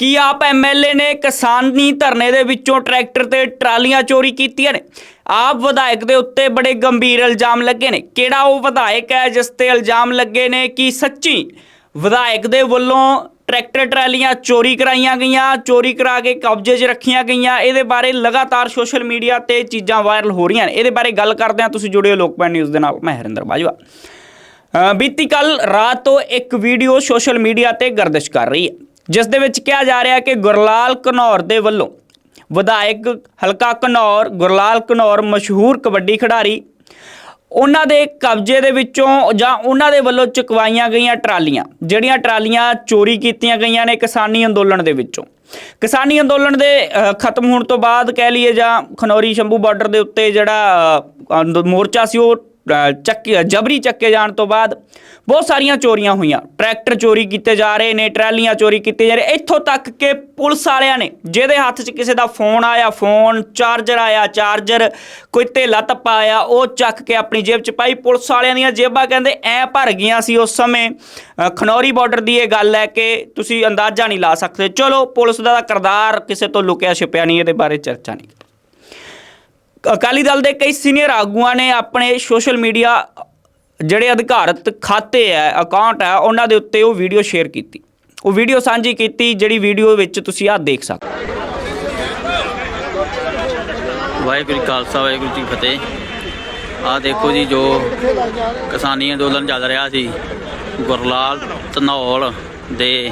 ਕੀ ਆਪ ਐਮਐਲਏ ਨੇ ਕਿਸਾਨੀ ਧਰਨੇ ਦੇ ਵਿੱਚੋਂ ਟਰੈਕਟਰ ਤੇ ਟਰਾਲੀਆਂ ਚੋਰੀ ਕੀਤੀਆਂ ਨੇ? ਆਪ ਵਿਧਾਇਕ ਦੇ ਉੱਤੇ ਬੜੇ ਗੰਭੀਰ ਇਲਜ਼ਾਮ ਲੱਗੇ ਨੇ। ਕਿਹੜਾ ਉਹ ਵਿਧਾਇਕ ਹੈ ਜਿਸ ਤੇ ਇਲਜ਼ਾਮ ਲੱਗੇ ਨੇ ਕਿ ਸੱਚੀ ਵਿਧਾਇਕ ਦੇ ਵੱਲੋਂ ਟਰੈਕਟਰ ਟਰਾਲੀਆਂ ਚੋਰੀ ਕਰਾਈਆਂ ਗਈਆਂ, ਚੋਰੀ ਕਰਾ ਕੇ ਕਬਜ਼ੇ 'ਚ ਰੱਖੀਆਂ ਗਈਆਂ, ਇਹਦੇ ਬਾਰੇ ਲਗਾਤਾਰ ਸੋਸ਼ਲ ਮੀਡੀਆ ਤੇ ਚੀਜ਼ਾਂ ਵਾਇਰਲ ਹੋ ਰਹੀਆਂ ਨੇ। ਇਹਦੇ ਬਾਰੇ ਗੱਲ ਕਰਦੇ ਹਾਂ ਤੁਸੀਂ ਹੋ ਲੋਕਪਾਲ ਨਿਊਜ਼ ਦੇ ਨਾਲ। ਮੈਂ ਹਰਿੰਦਰ ਬਾਜਵਾ। ਬੀਤੀ ਕੱਲ ਰਾਤ ਤੋਂ ਇੱਕ ਵੀਡੀਓ ਸੋਸ਼ਲ ਮੀਡੀਆ ਤੇ ਗਰਦਿਸ਼ ਕਰ ਰਹੀ ਹੈ। ਜਿਸ ਦੇ ਵਿੱਚ ਕਿਹਾ ਜਾ ਰਿਹਾ ਕਿ ਗੁਰਲਾਲ ਘਨੌਰ ਦੇ ਵੱਲੋਂ ਵਿਧਾਇਕ ਹਲਕਾ ਘਨੌਰ, ਗੁਰਲਾਲ ਘਨੌਰ ਮਸ਼ਹੂਰ ਕਬੱਡੀ ਖਿਡਾਰੀ, ਉਹਨਾਂ ਦੇ ਕਬਜ਼ੇ ਦੇ ਵਿੱਚੋਂ ਜਾਂ ਉਹਨਾਂ ਦੇ ਵੱਲੋਂ ਚੁਕਵਾਈਆਂ ਗਈਆਂ ਟਰਾਲੀਆਂ, ਜਿਹੜੀਆਂ ਟਰਾਲੀਆਂ ਚੋਰੀ ਕੀਤੀਆਂ ਗਈਆਂ ਨੇ ਕਿਸਾਨੀ ਅੰਦੋਲਨ ਦੇ ਵਿੱਚੋਂ। ਕਿਸਾਨੀ ਅੰਦੋਲਨ ਦੇ ਖਤਮ ਹੋਣ ਤੋਂ ਬਾਅਦ ਕਹਿ ਲਈਏ ਜਾਂ ਖਨੌਰੀ ਸ਼ੰਭੂ ਬਾਰਡਰ ਦੇ ਉੱਤੇ ਜਿਹੜਾ ਮੋਰਚਾ ਸੀ, ਉਹ ਚੱਕ, ਜਬਰੀ ਚੱਕੇ ਜਾਣ ਤੋਂ ਬਾਅਦ ਬਹੁਤ ਸਾਰੀਆਂ ਚੋਰੀਆਂ ਹੋਈਆਂ। ਟਰੈਕਟਰ ਚੋਰੀ ਕੀਤੇ ਜਾ ਰਹੇ ਨੇ, ਟਰਾਲੀਆਂ ਚੋਰੀ ਕੀਤੇ ਜਾ ਰਹੇ ਇੱਥੋਂ ਤੱਕ ਕਿ ਪੁਲਿਸ ਵਾਲਿਆਂ ਨੇ ਜਿਹਦੇ ਹੱਥ 'ਚ ਕਿਸੇ ਦਾ ਫੋਨ ਆਇਆ, ਫੋਨ, ਚਾਰਜਰ ਆਇਆ, ਚਾਰਜਰ ਕੋਈ ਧੇਲਾ ਧੱਪਾ ਆਇਆ, ਉਹ ਚੱਕ ਕੇ ਆਪਣੀ ਜੇਬ 'ਚ ਪਾਈ। ਪੁਲਿਸ ਵਾਲਿਆਂ ਦੀਆਂ ਜੇਬਾਂ ਕਹਿੰਦੇ, ਐ ਭਰ ਗਈਆਂ ਸੀ ਉਸ ਸਮੇਂ। ਖਨੌਰੀ ਬਾਰਡਰ ਦੀ ਇਹ ਗੱਲ ਹੈ ਕਿ ਤੁਸੀਂ ਅੰਦਾਜ਼ਾ ਨਹੀਂ ਲਾ ਸਕਦੇ। ਚਲੋ, ਪੁਲਿਸ ਦਾ ਤਾਂ ਕਿਰਦਾਰ ਕਿਸੇ ਤੋਂ ਲੁਕਿਆ ਛਿਪਿਆ ਨਹੀਂ, ਇਹਦੇ ਬਾਰੇ ਚਰਚਾ ਨਹੀਂ। ਅਕਾਲੀ ਦਲ ਦੇ ਕਈ ਸੀਨੀਅਰ ਆਗੂਆਂ ਨੇ ਆਪਣੇ ਸੋਸ਼ਲ ਮੀਡੀਆ ਜਿਹੜੇ ਅਧਿਕਾਰਤ ਖਾਤੇ ਹੈ ਅਕਾਊਂਟ ਹੈ, ਉਹਨਾਂ ਦੇ ਉੱਤੇ ਉਹ ਵੀਡੀਓ ਸ਼ੇਅਰ ਕੀਤੀ। ਉਹ ਵੀਡੀਓ ਸਾਂਝੀ ਕੀਤੀ, ਜਿਹੜੀ ਵੀਡੀਓ ਵਿੱਚ ਤੁਸੀਂ ਆਹ ਦੇਖ ਸਕਦੇ ਹੋ। ਵਾਹਿਗੁਰੂ ਖਾਲਸਾ, ਵਾਹਿਗੁਰੂ ਜੀ ਫਤਿਹ। ਆਹ ਦੇਖੋ ਜੀ, ਜੋ ਕਿਸਾਨੀ ਅੰਦੋਲਨ ਚੱਲ ਰਿਹਾ ਸੀ, ਗੁਰਲਾਲ ਧਨੌਲ ਦੇ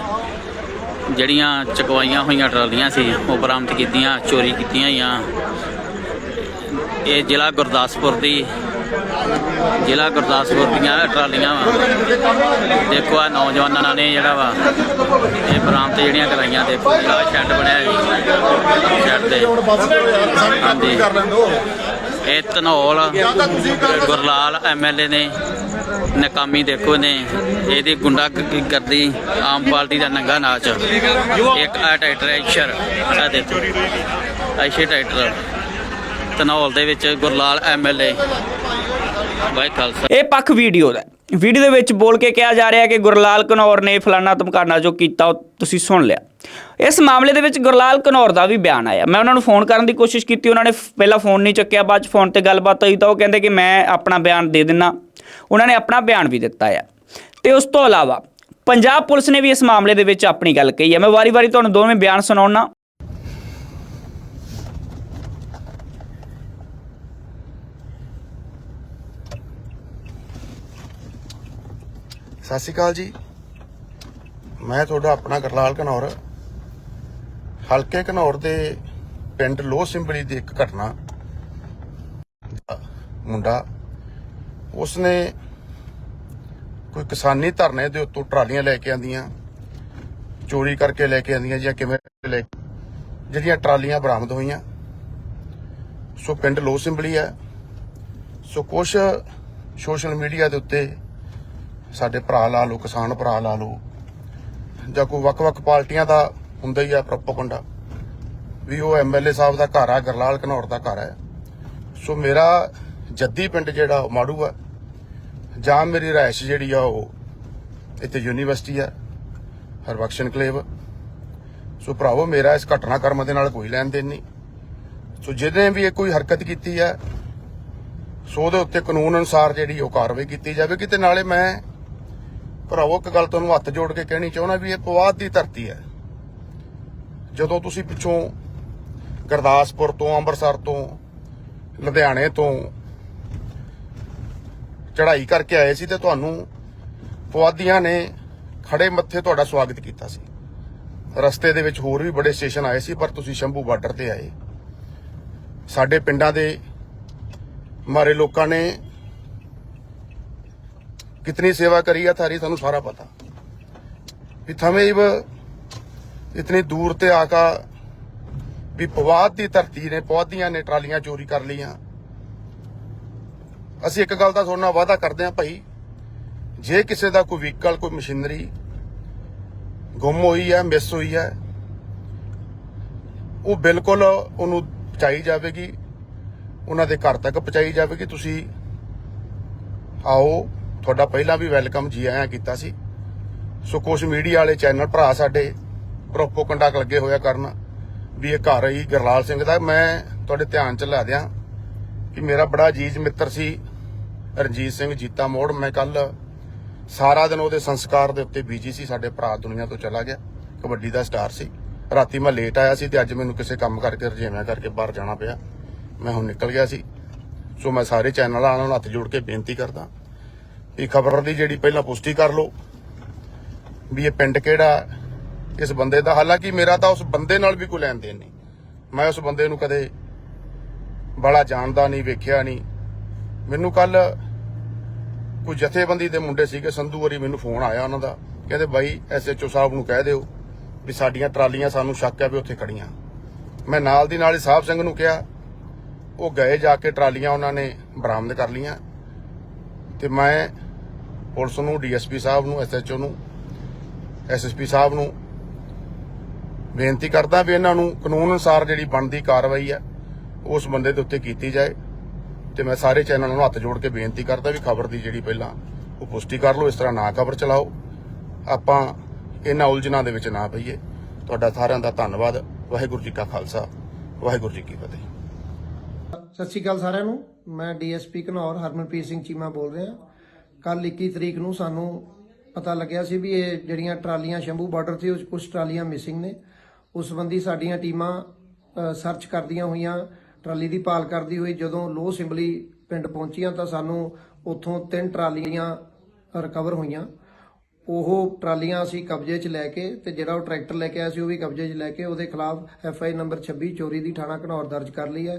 ਜਿਹੜੀਆਂ ਚਕਵਾਈਆਂ ਹੋਈਆਂ ਟਰਾਲੀਆਂ ਸੀ, ਉਹ ਬਰਾਮਦ ਕੀਤੀਆਂ, ਚੋਰੀ ਕੀਤੀਆਂ ਹੋਈਆਂ। ਇਹ ਜ਼ਿਲ੍ਹਾ ਗੁਰਦਾਸਪੁਰ ਦੀ, ਜ਼ਿਲ੍ਹਾ ਗੁਰਦਾਸਪੁਰ ਦੀਆਂ ਟਰਾਲੀਆਂ ਵਾ। ਦੇਖੋ ਆ ਨੌਜਵਾਨਾਂ ਨੇ ਜਿਹੜਾ ਵਾ, ਇਹ ਬਰਾਮਦ ਜਿਹੜੀਆਂ ਕਰਾਈਆਂ, ਦੇਖੋ ਆ ਸ਼ੈੱਡ ਬਣਿਆ ਜੀ, ਸ਼ੈੱਡ ਤੇ। ਹਾਂਜੀ। ਇਹ ਧਨੌਲ, ਗੁਰਲਾਲ ਐਮਐਲਏ ਨੇ, ਨਕਾਮੀ ਦੇਖੋ ਨੇ ਇਹਦੀ ਗੁੰਡਾ ਕਰਦੀ, ਆਮ ਪਾਰਟੀ ਦਾ ਨੰਗਾ ਨਾਚ। ਇੱਕ ਆ ਟਰੈਕਟਰ ਹੈ ਆ ਦੇਖੋ। ਐਸ਼ੇ ਟਰੈਕਟਰ। ਧਨੌਲ ਦੇ ਵਿੱਚ ਗੁਰਲਾਲ ਐਮਐਲਏ ਬਾਈ ਖਾਲਸਾ। ਇਹ ਪੱਖ ਵੀਡੀਓ ਦਾ ਵੀਡੀਓ ਦੇ ਵਿੱਚ ਬੋਲ ਕੇ ਕਿਹਾ ਜਾ ਰਿਹਾ ਕਿ ਗੁਰਲਾਲ ਕਨੌਰ ਨੇ ਫਲਾਨਾ ਧਮਕਾਨਾ ਜੋ ਕੀਤਾ, ਉਹ ਤੁਸੀਂ ਸੁਣ ਲਿਆ। ਇਸ ਮਾਮਲੇ ਦੇ ਵਿੱਚ ਗੁਰਲਾਲ ਕਨੌਰ ਦਾ ਵੀ ਬਿਆਨ ਆਇਆ। ਮੈਂ ਉਹਨਾਂ ਨੂੰ ਫੋਨ ਕਰਨ ਦੀ ਕੋਸ਼ਿਸ਼ ਕੀਤੀ, ਉਹਨਾਂ ਨੇ ਪਹਿਲਾਂ ਫੋਨ ਨਹੀਂ ਚੱਕਿਆ, ਬਾਅਦ ਚ ਫੋਨ ਤੇ ਗੱਲਬਾਤ ਹੋਈ ਤਾਂ ਉਹ ਕਹਿੰਦੇ ਕਿ ਮੈਂ ਆਪਣਾ ਬਿਆਨ ਦੇ ਦਿੰਨਾ। ਉਹਨਾਂ ਨੇ ਆਪਣਾ ਬਿਆਨ ਵੀ ਦਿੱਤਾ ਹੈ ਤੇ ਉਸ ਤੋਂ ਇਲਾਵਾ, ਪੰਜਾਬ ਪੁਲਿਸ ਨੇ ਵੀ ਇਸ ਮਾਮਲੇ ਦੇ ਵਿੱਚ ਆਪਣੀ ਗੱਲ ਕਹੀ ਹੈ ਮੈਂ ਵਾਰੀ-ਵਾਰੀ ਤੁਹਾਨੂੰ ਦੋਵੇਂ ਬਿਆਨ ਸੁਣਾਉਣਾ ਸਤਿ ਸ਼੍ਰੀ ਅਕਾਲ ਜੀ। ਮੈਂ ਤੁਹਾਡਾ ਆਪਣਾ ਗਰਲਾਲ ਘਨੌਰ। ਹਲਕੇ ਘਨੌਰ ਦੇ ਪਿੰਡ ਲੋਹ ਸਿੰਬਲੀ ਦੀ ਇੱਕ ਘਟਨਾ ਮੁੰਡਾ, ਉਸਨੇ ਕੋਈ ਕਿਸਾਨੀ ਧਰਨੇ ਦੇ ਉੱਤੋਂ ਟਰਾਲੀਆਂ ਲੈ ਕੇ ਆਂਦੀਆਂ, ਚੋਰੀ ਕਰਕੇ ਲੈ ਕੇ ਆਂਦੀਆਂ ਜਾਂ ਕਿਵੇਂ ਲੈ ਜਿਹੜੀਆਂ ਟਰਾਲੀਆਂ ਬਰਾਮਦ ਹੋਈਆਂ। ਸੋ ਪਿੰਡ ਲੋਹ ਸਿੰਬਲੀ ਹੈ। ਸੋ ਕੁਛ ਸੋਸ਼ਲ ਮੀਡੀਆ ਦੇ ਉੱਤੇ ਸਾਡੇ ਭਰਾ ਲਾ ਲਓ, ਕਿਸਾਨ ਭਰਾ ਲਾ ਲਓ, ਜਾਂ ਕੋਈ ਵੱਖ-ਵੱਖ ਪਾਰਟੀਆਂ ਦਾ ਹੁੰਦਾ ਹੀ ਆ ਪ੍ਰੋਪਗੈਂਡਾ, ਵੀ ਉਹ ਐਮਐਲਏ ਸਾਹਿਬ ਦਾ ਘਰ ਆ, ਗਰਲਾਲ ਘਨੌਰ ਦਾ ਘਰ ਹੈ ਸੋ ਮੇਰਾ ਜੱਦੀ ਪਿੰਡ ਜਿਹੜਾ ਉਹ ਮਾੜੂ ਆ, ਜਾਂ ਮੇਰੀ ਰਾਇਸ਼ ਜਿਹੜੀ ਆ ਉਹ ਇੱਥੇ ਯੂਨੀਵਰਸਿਟੀ ਆ ਹਰਬਖਸ਼ ਕਲੇਵ। ਸੋ ਭਰਾਵੋ, ਮੇਰਾ ਇਸ ਘਟਨਾਕ੍ਰਮ ਦੇ ਨਾਲ ਕੋਈ ਲੈਣ ਦੇਣ ਨਹੀਂ। ਸੋ ਜਿਹਨੇ ਵੀ ਇਹ ਕੋਈ ਹਰਕਤ ਕੀਤੀ ਹੈ ਸੋ ਉਹਦੇ ਉੱਤੇ ਕਾਨੂੰਨ ਅਨੁਸਾਰ ਜਿਹੜੀ ਉਹ ਕਾਰਵਾਈ ਕੀਤੀ ਜਾਵੇਗੀ ਤੇ ਨਾਲੇ ਮੈਂ ਭਰਾਵੋ, ਇੱਕ ਗੱਲ ਤੁਹਾਨੂੰ ਹੱਥ ਜੋੜ ਕੇ ਕਹਿਣੀ ਚਾਹੁੰਦਾ ਵੀ ਇਹ ਪਵਾਦ ਦੀ ਧਰਤੀ ਹੈ। ਜਦੋਂ ਤੁਸੀਂ ਪਿੱਛੋਂ ਗੁਰਦਾਸਪੁਰ ਤੋਂ, ਅੰਮ੍ਰਿਤਸਰ ਤੋਂ, ਲੁਧਿਆਣੇ ਤੋਂ ਚੜ੍ਹਾਈ ਕਰਕੇ ਆਏ ਸੀ ਤੇ ਤੁਹਾਨੂੰ ਪਵਾਦੀਆਂ ਨੇ ਖੜੇ ਮੱਥੇ ਤੁਹਾਡਾ ਸਵਾਗਤ ਕੀਤਾ ਸੀ। ਰਸਤੇ ਦੇ ਵਿੱਚ ਹੋਰ ਵੀ ਬੜੇ ਸਟੇਸ਼ਨ ਆਏ ਸੀ, ਪਰ ਤੁਸੀਂ ਸ਼ੰਭੂ ਬਾਰਡਰ ਤੇ ਆਏ। ਸਾਡੇ ਪਿੰਡਾਂ ਦੇ ਮਾਰੇ ਲੋਕਾਂ ਨੇ कितनी सेवा करी है थारी थानू सारा पता भी थमें इव इतनी दूर ते आका ਵੀ ਪਵਾਦ ਦੀ ਧਰਤੀ ਨੇ ਪੌਦੀਆਂ ਨੇ ਟਰਾਲੀਆਂ ਚੋਰੀ ਕਰ ਲਈਆਂ ਅਸੀਂ ਇੱਕ ਗੱਲ ਦਾ ਤੁਹਾਡੇ ਨਾਲ ਵਾਅਦਾ ਕਰਦੇ ਹਾਂ ਭਾਈ ਜੇ ਕਿਸੇ ਦਾ ਕੋਈ ਵਹੀਕਲ ਕੋਈ ਮਸ਼ੀਨਰੀ ਗੁੰਮ ਹੋਈ ਹੈ ਮਿਸ ਹੋਈ ਹੈ ਉਹ ਬਿਲਕੁਲ ਉਹਨੂੰ ਪਹੁੰਚਾਈ ਜਾਵੇਗੀ ਉਹਨਾਂ ਦੇ ਘਰ ਤੱਕ ਪਹੁੰਚਾਈ ਜਾਵੇਗੀ ਤੁਸੀਂ ਆਓ ਤੁਹਾਡਾ ਪਹਿਲਾਂ ਵੀ ਵੈਲਕਮ ਜੀ ਆਇਆਂ ਕੀਤਾ ਸੀ। ਸੋ ਕੁਝ ਮੀਡੀਆ ਵਾਲੇ ਚੈਨਲ ਭਰਾ ਸਾਡੇ ਪ੍ਰੋਪੋਗੰਡਾ ਲੱਗੇ ਹੋਇਆ ਕਰਨ, ਵੀ ਇਹ ਘਰ ਹੀ ਗਰਲਾਲ ਸਿੰਘ ਦਾ। ਮੈਂ ਤੁਹਾਡੇ ਧਿਆਨ ਚ ਲੈ ਦਿਆਂ ਕਿ ਮੇਰਾ ਬੜਾ ਅਜੀਜ਼ ਮਿੱਤਰ ਸੀ, ਰਣਜੀਤ ਸਿੰਘ ਜੀਤਾ ਮੋੜ। ਮੈਂ ਕੱਲ ਸਾਰਾ ਦਿਨ ਉਹਦੇ ਸੰਸਕਾਰ ਦੇ ਉੱਤੇ ਬੀਜੀ ਸੀ, ਸਾਡੇ ਭਰਾ ਦੁਨੀਆ ਤੋਂ ਚਲਾ ਗਿਆ। ਕਬੱਡੀ ਦਾ ਸਟਾਰ ਸੀ। ਰਾਤੀ ਮੈਂ ਲੇਟ ਆਇਆ ਸੀ ਤੇ ਅੱਜ ਮੈਨੂੰ ਕਿਸੇ ਕੰਮ ਕਰਕੇ ਰਜੇਵਿਆਂ ਕਰਕੇ ਬਾਹਰ ਜਾਣਾ ਪਿਆ। ਮੈਂ ਹੁਣ ਨਿਕਲ ਗਿਆ ਸੀ। ਸੋ ਮੈਂ ਸਾਰੇ ਚੈਨਲਾਂ ਨੂੰ ਹੱਥ ਜੋੜ ਕੇ ਬੇਨਤੀ ਕਰਦਾ। ਇਹ ਖਬਰ ਦੀ ਜਿਹੜੀ ਪਹਿਲਾਂ ਪੁਸ਼ਟੀ ਕਰ ਲਓ ਵੀ ਇਹ ਪਿੰਡ ਕਿਹੜਾ ਇਸ ਬੰਦੇ ਦਾ। ਹਾਲਾਂਕਿ ਮੇਰਾ ਤਾਂ ਉਸ ਬੰਦੇ ਨਾਲ ਵੀ ਕੋਈ ਲੈਣ ਦੇਣ ਨਹੀਂ। ਮੈਂ ਉਸ ਬੰਦੇ ਨੂੰ ਕਦੇ ਬੜਾ ਜਾਣਦਾ ਨਹੀਂ, ਵੇਖਿਆ ਨਹੀਂ। ਮੈਨੂੰ ਕੱਲ ਕੋਈ ਜਥੇਬੰਦੀ ਦੇ ਮੁੰਡੇ ਸੀਗੇ, ਸੰਧੂ ਵਰੀ ਮੈਨੂੰ ਫੋਨ ਆਇਆ ਉਹਨਾਂ ਦਾ। ਕਹਿੰਦੇ ਬਾਈ ਐਸਐਚਓ ਸਾਹਿਬ ਨੂੰ ਕਹਿ ਦਿਓ ਵੀ ਸਾਡੀਆਂ ਟਰਾਲੀਆਂ ਸਾਨੂੰ ਸ਼ੱਕ ਹੈ ਵੀ ਉੱਥੇ ਖੜੀਆਂ ਮੈਂ ਨਾਲ ਦੀ ਨਾਲ ਹੀ ਸਾਹਿਬ ਸਿੰਘ ਨੂੰ ਕਿਹਾ, ਉਹ ਗਏ ਜਾ ਕੇ ਟਰਾਲੀਆਂ ਉਹਨਾਂ ਨੇ ਬਰਾਮਦ ਕਰ ਲੀਆਂ ਤੇ ਮੈਂ ਪੁਲਿਸ ਨੂੰ, ਡੀਐਸਪੀ ਸਾਹਿਬ ਨੂੰ, ਐਸਐਚਓ ਨੂੰ, ਐਸਐਸਪੀ ਸਾਹਿਬ ਨੂੰ ਬੇਨਤੀ ਕਰਦਾ ਵੀ ਇਹਨਾਂ ਨੂੰ ਕਾਨੂੰਨ ਅਨੁਸਾਰ ਜਿਹੜੀ ਬਣਦੀ ਕਾਰਵਾਈ ਹੈ, ਉਸ ਬੰਦੇ ਦੇ ਉੱਤੇ ਕੀਤੀ ਜਾਏ। ਤੇ ਮੈਂ ਸਾਰੇ ਚੈਨਲਾਂ ਨੂੰ ਹੱਥ ਜੋੜ ਕੇ ਬੇਨਤੀ ਕਰਦਾ ਵੀ ਖਬਰ ਦੀ ਜਿਹੜੀ ਪਹਿਲਾਂ ਉਹ ਪੁਸ਼ਟੀ ਕਰ ਲਓ, ਇਸ ਤਰ੍ਹਾਂ ਨਾ ਖਬਰ ਚਲਾਓ। ਆਪਾਂ ਇਹਨਾਂ ਉਲਝਣਾਂ ਦੇ ਵਿੱਚ ਨਾ ਪਈਏ। ਤੁਹਾਡਾ ਸਾਰਿਆਂ ਦਾ ਧੰਨਵਾਦ। ਵਾਹਿਗੁਰੂ ਜੀ ਕਾ ਖਾਲਸਾ, ਵਾਹਿਗੁਰੂ ਜੀ ਕੀ ਫਤਿਹ। ਸਤਿ ਸ਼੍ਰੀ ਅਕਾਲ ਸਾਰਿਆਂ ਨੂੰ। ਮੈਂ ਡੀਐਸਪੀ ਘਨੌਰ ਹਰਮਨਪ੍ਰੀਤ ਸਿੰਘ ਚੀਮਾ ਬੋਲ ਰਿਹਾ। ਕੱਲ 21 ਤਰੀਕ ਨੂੰ ਸਾਨੂੰ ਪਤਾ ਲੱਗਿਆ ਸੀ ਵੀ ਇਹ ਜਿਹੜੀਆਂ ਟਰਾਲੀਆਂ ਸ਼ੰਭੂ ਬਾਰਡਰ ਤੇ ਉਸ ਕੁਝ ਟਰਾਲੀਆਂ ਮਿਸਿੰਗ ਨੇ। ਉਸ ਸੰਬੰਧੀ ਸਾਡੀਆਂ ਟੀਮਾਂ ਸਰਚ ਕਰਦੀਆਂ ਹੋਈਆਂ, ਟਰਾਲੀ ਦੀ ਭਾਲ ਕਰਦੀ ਹੋਈ ਜਦੋਂ ਲੋਹ ਸਿੰਬਲੀ ਪਿੰਡ ਪਹੁੰਚੀਆਂ ਤਾਂ ਸਾਨੂੰ ਉੱਥੋਂ ਤਿੰਨ ਟਰਾਲੀਆਂ ਰਿਕਵਰ ਹੋਈਆਂ। ਉਹ ਟਰਾਲੀਆਂ ਅਸੀਂ ਕਬਜ਼ੇ 'ਚ ਲੈ ਕੇ ਤੇ ਜਿਹੜਾ ਉਹ ਟਰੈਕਟਰ ਲੈ ਕੇ ਆਇਆ ਸੀ ਉਹ ਵੀ ਕਬਜ਼ੇ 'ਚ ਲੈ ਕੇ ਉਹਦੇ ਖਿਲਾਫ ਐਫ ਆਈ ਨੰਬਰ 26 ਚੋਰੀ ਦੀ ਥਾਣਾ ਘਨੌਰ ਦਰਜ ਕਰ ਲਈ ਹੈ।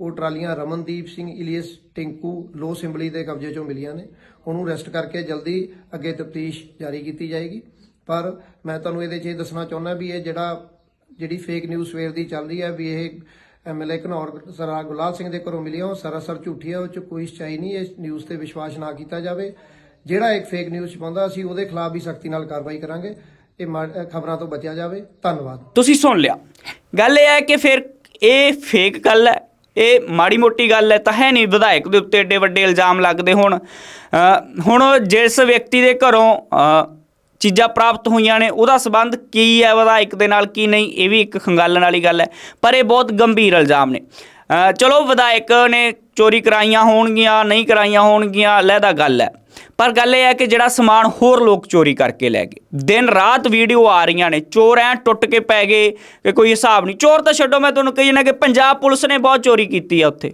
ਉਹ ਟਰਾਲੀਆਂ ਰਮਨਦੀਪ ਸਿੰਘ, ਇਲੀਅਸ ਟਿੰਕੂ, ਲੋ ਸਿੰਬਲੀ ਦੇ ਕਬਜ਼ੇ 'ਚੋਂ ਮਿਲੀਆਂ ਨੇ। ਉਹਨੂੰ ਅਰੈਸਟ ਕਰਕੇ ਜਲਦੀ ਅੱਗੇ ਤਫਤੀਸ਼ ਜਾਰੀ ਕੀਤੀ ਜਾਏਗੀ। ਪਰ ਮੈਂ ਤੁਹਾਨੂੰ ਇਹਦੇ 'ਚ ਇਹ ਦੱਸਣਾ ਚਾਹੁੰਦਾ ਵੀ ਇਹ ਜਿਹੜਾ, ਜਿਹੜੀ ਫੇਕ ਨਿਊਜ਼ ਸਵੇਰ ਦੀ ਚੱਲ ਰਹੀ ਹੈ ਵੀ ਇਹ ਐਮਐਲਏ ਘਨੌਰ ਸਰਾ ਗੁਲਾਲ ਸਿੰਘ ਦੇ ਘਰੋਂ ਮਿਲੀ ਉਹ ਸਰਾਸਰ ਝੂਠੀ ਹੈ, ਉਹ 'ਚ ਕੋਈ ਸੱਚਾਈ ਨਹੀਂ, ਇਸ ਨਿਊਜ਼ ਤੇ ਵਿਸ਼ਵਾਸ ਨਾ ਕੀਤਾ ਜਾਵੇ। ਜਿਹੜਾ ਇੱਕ ਫੇਕ ਨਿਊਜ਼ ਛਪਾਉਂਦਾ ਅਸੀਂ ਉਹਦੇ ਖਿਲਾਫ ਵੀ ਸਖਤੀ ਨਾਲ ਕਾਰਵਾਈ ਕਰਾਂਗੇ। ਇਹ ਖਬਰਾਂ ਤੋਂ ਬਚਿਆ ਜਾਵੇ। ਧੰਨਵਾਦ। ਤੁਸੀਂ ਸੁਣ ਲਿਆ। ਗੱਲ ਇਹ ਹੈ ਕਿ ਫਿਰ ਇਹ ਫੇਕ ਗੱਲ ਹੈ। ਇਹ ਮਾੜੀ ਮੋਟੀ ਗੱਲ ਹੈ, ਤਾਂ ਹੈ ਨਹੀਂ, ਵਿਧਾਇਕ ਦੇ ਉੱਤੇ ਏਡੇ ਵੱਡੇ ਇਲਜ਼ਾਮ ਲੱਗਦੇ ਹੁਣ। ਹੁਣ ਜਿਸ ਵਿਅਕਤੀ ਦੇ ਘਰੋਂ ਚੀਜ਼ਾਂ ਪ੍ਰਾਪਤ ਹੋਈਆਂ ਨੇ, ਉਹਦਾ ਸਬੰਧ ਕੀ ਹੈ ਵਿਧਾਇਕ ਦੇ ਨਾਲ, ਕੀ ਨਹੀਂ, ਇਹ ਵੀ ਇੱਕ ਖੰਗਾਲਣ ਵਾਲੀ ਗੱਲ ਹੈ, ਪਰ ਇਹ ਬਹੁਤ ਗੰਭੀਰ ਇਲਜ਼ਾਮ ਨੇ। ਚਲੋ, ਵਿਧਾਇਕ ਨੇ ਚੋਰੀ ਕਰਾਈਆਂ ਹੋਣਗੀਆਂ, ਨਹੀਂ ਕਰਾਈਆਂ ਹੋਣਗੀਆਂ ਲਹਿਦਾ ਗੱਲ ਹੈ। ਪਰ ਗੱਲ ਇਹ ਹੈ ਕਿ ਜਿਹੜਾ ਸਮਾਨ ਹੋਰ ਲੋਕ ਚੋਰੀ ਕਰਕੇ ਲੈ ਗਏ। ਦਿਨ ਰਾਤ ਵੀਡੀਓ ਆ ਰਹੀਆਂ ਨੇ, ਚੋਰ ਐ ਟੁੱਟ ਕੇ ਪੈ ਗਏ ਕਿ ਕੋਈ ਹਿਸਾਬ ਨਹੀਂ। ਚੋਰ ਤਾਂ ਛੱਡੋ, ਮੈਂ ਤੁਹਾਨੂੰ ਕਹੀ ਨਾ ਕਿ ਪੰਜਾਬ ਪੁਲਿਸ ਨੇ ਬਹੁਤ ਚੋਰੀ ਕੀਤੀ ਆ ਉੱਥੇ।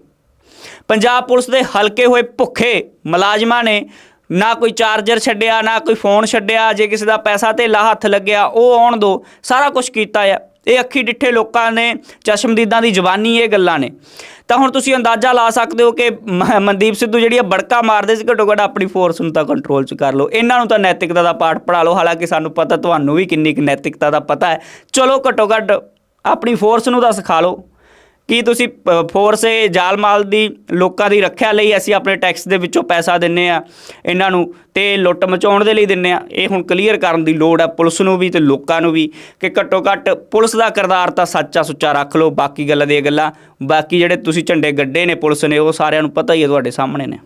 ਪੰਜਾਬ ਪੁਲਿਸ ਦੇ ਹਲਕੇ ਹੋਏ ਭੁੱਖੇ ਮੁਲਾਜ਼ਮਾਂ ਨੇ ਨਾ ਕੋਈ ਚਾਰਜਰ ਛੱਡਿਆ, ਨਾ ਕੋਈ ਫੋਨ ਛੱਡਿਆ, ਜੇ ਕਿਸੇ ਦਾ ਪੈਸਾ ਤੇ ਲਾ ਹੱਥ ਲੱਗਿਆ, ਉਹ ਆਉਣ ਦੋ, ਸਾਰਾ ਕੁਝ ਕੀਤਾ ਆ। ਇਹ ਅੱਖੀ ਡਿੱਠੇ ਲੋਕਾਂ ਨੇ, ਚਸ਼ਮਦੀਦਾਂ ਦੀ ਜ਼ਬਾਨੀ ਇਹ ਗੱਲਾਂ ਨੇ। ਤਾਂ ਹੁਣ ਤੁਸੀਂ ਅੰਦਾਜ਼ਾ ਲਾ ਸਕਦੇ ਹੋ ਕਿ ਮ- ਮਨਦੀਪ ਸਿੱਧੂ ਜਿਹੜੀ ਆ ਬੜਕਾ ਮਾਰਦੇ ਸੀ, ਘੱਟੋ ਘੱਟ ਆਪਣੀ ਫੋਰਸ ਨੂੰ ਤਾਂ ਕੰਟਰੋਲ 'ਚ ਕਰ ਲਓ। ਇਹਨਾਂ ਨੂੰ ਤਾਂ ਨੈਤਿਕਤਾ ਦਾ ਪਾਠ ਪੜ੍ਹਾ ਲਓ। ਹਾਲਾਂਕਿ ਸਾਨੂੰ ਪਤਾ, ਤੁਹਾਨੂੰ ਵੀ ਕਿੰਨੀ ਕੁ ਨੈਤਿਕਤਾ ਦਾ ਪਤਾ ਹੈ। ਚਲੋ ਘੱਟੋ ਘੱਟ ਆਪਣੀ ਫੋਰਸ ਨੂੰ ਤਾਂ ਸਿਖਾ ਲਓ। ਕੀ ਤੁਸੀਂ ਪ- ਫੋਰਸ ਇਹ ਜਾਲ ਮਾਲ ਦੀ, ਲੋਕਾਂ ਦੀ ਰੱਖਿਆ ਲਈ ਅਸੀਂ ਆਪਣੇ ਟੈਕਸ ਦੇ ਵਿੱਚੋਂ ਪੈਸਾ ਦਿੰਨੇ ਆ, ਇਹਨਾਂ ਨੂੰ ਤੇ ਲੁੱਟ ਮਚਾਉਣ ਦੇ ਲਈ ਦਿੰਨੇ ਆ? ਇਹ ਹੁਣ ਕਲੀਅਰ ਕਰਨ ਦੀ ਲੋੜ ਹੈ ਪੁਲਿਸ ਨੂੰ ਵੀ ਤੇ ਲੋਕਾਂ ਨੂੰ ਵੀ ਕਿ ਘੱਟੋ ਘੱਟ ਪੁਲਿਸ ਦਾ ਕਿਰਦਾਰ ਤਾਂ ਸੱਚਾ ਸੁੱਚਾ ਰੱਖ ਲਓ, ਬਾਕੀ ਗੱਲਾਂ ਦੀਆਂ ਗੱਲਾਂ, ਬਾਕੀ ਜਿਹੜੇ ਤੁਸੀਂ ਝੰਡੇ ਗੱਡੇ ਨੇ ਪੁਲਿਸ ਨੇ, ਉਹ ਸਾਰਿਆਂ ਨੂੰ ਪਤਾ ਹੀ ਹੈ ਤੁਹਾਡੇ ਸਾਹਮਣੇ ਨੇ।